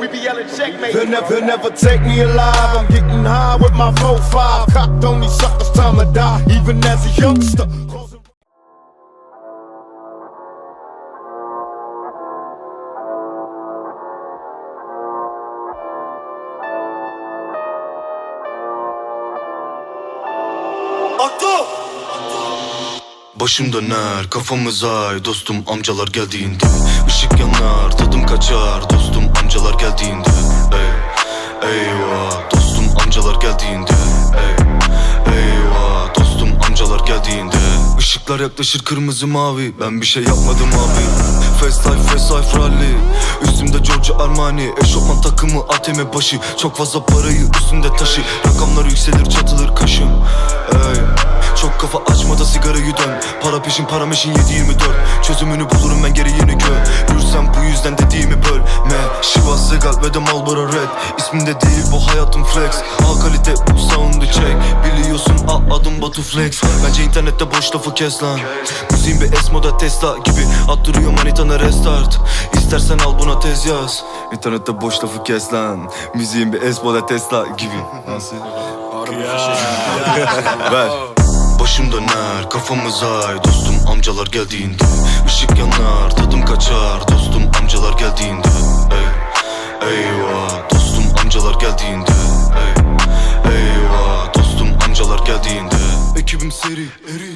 we be yelling checkmate. They'll never, they'll never take me alive. I'm getting high with my 4-5. Cocked on these suckers, time to die. Even as a youngster. Başım döner kafamız ay dostum amcalar geldiğinde Işık yanar tadım kaçar dostum amcalar geldiğinde Ey, Eyvah dostum amcalar geldiğinde Ey, Eyvah dostum amcalar geldiğinde. Işıklar yaklaşır kırmızı mavi Ben bir şey yapmadım abi. Fast life fast life rally Üstümde Giorgio Armani. Eşofman takımı ATM başı Çok fazla parayı üstünde taşı. Rakamlar yükselir çatılır kaşım Ey. Çok kafa açma da sigarayı dön. Para peşin para meşin 7-24 Çözümünü bulurum ben geri yeni gö Yürüsem bu yüzden Şiva Segal ve de Marlboro Red İsmimde değil bu hayatım flex. A kalite bu sound'u çek Biliyorsun a adım Batu Flex. Bence internette boş lafı kes lan. Müziğin bir es moda Tesla gibi. Attırıyor manitana restart. İstersen al buna tez yaz. İnternette boş lafı kes lan. Müziğin bir es moda Tesla gibi. Nasıl? Ver. Başım döner kafamız ay. Dostum amcalar geldiğinde. Işık yanar tadım kaçar. Dostum Eri, eri